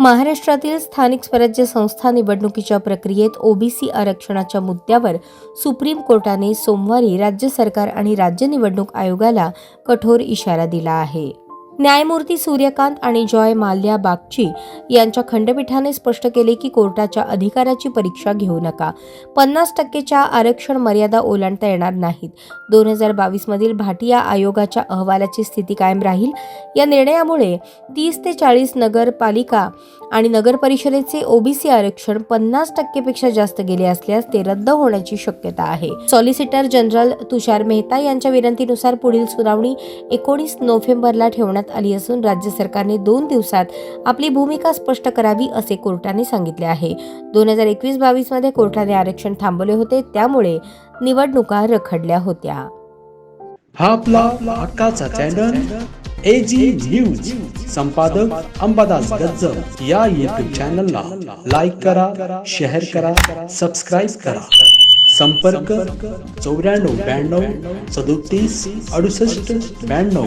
महाराष्ट्रातील स्थानिक स्वराज्य संस्था निवडणुकीच्या प्रक्रियेत ओबीसी आरक्षणाच्या मुद्द्यावर सुप्रीम कोर्टाने सोमवारी राज्य सरकार आणि राज्य निवडणूक आयोगाला कठोर इशारा दिला आहे. न्यायमूर्ती सूर्यकांत आणि जॉय माल्या बागची यांच्या खंडपीठाने स्पष्ट केले की कोर्टाच्या अधिकाराची परीक्षा घेऊ नका. पन्नास टक्केच्या आरक्षण मर्यादा ओलांडता येणार नाहीत. दोन हजार बावीसमधील भाटिया आयोगाच्या अहवालाची स्थिती कायम राहील. या निर्णयामुळे तीस ते चाळीस नगरपालिका आणि नगरपरिषदेचे ओबीसी आरक्षण पन्नास टक्केपेक्षा जास्त गेले असल्यास ते रद्द होण्याची शक्यता आहे. सॉलिसिटर जनरल तुषार मेहता यांच्या विनंतीनुसार पुढील सुनावणी एकोणीस नोव्हेंबरला ठेवण्यात आली असून राज्य सरकारने दोन दिवसात आपली भूमिका स्पष्ट करावी असे कोर्टाने सांगितले आहे. दोन हजार एकवीस बावीसमध्ये कोर्टाने आरक्षण थांबवले होते त्यामुळे निवडणुका रखडल्या होत्या. हा आपला हक्काचा चॅनल एजी न्यूज संपादक अंबादास गज्जर या युट्यूब चॅनलला लाईक करा शेअर करा सबस्क्राईब करा. संपर्क चौऱ्याण्णव ब्याण्णव सदोतीस अडुसष्ट ब्याण्णव.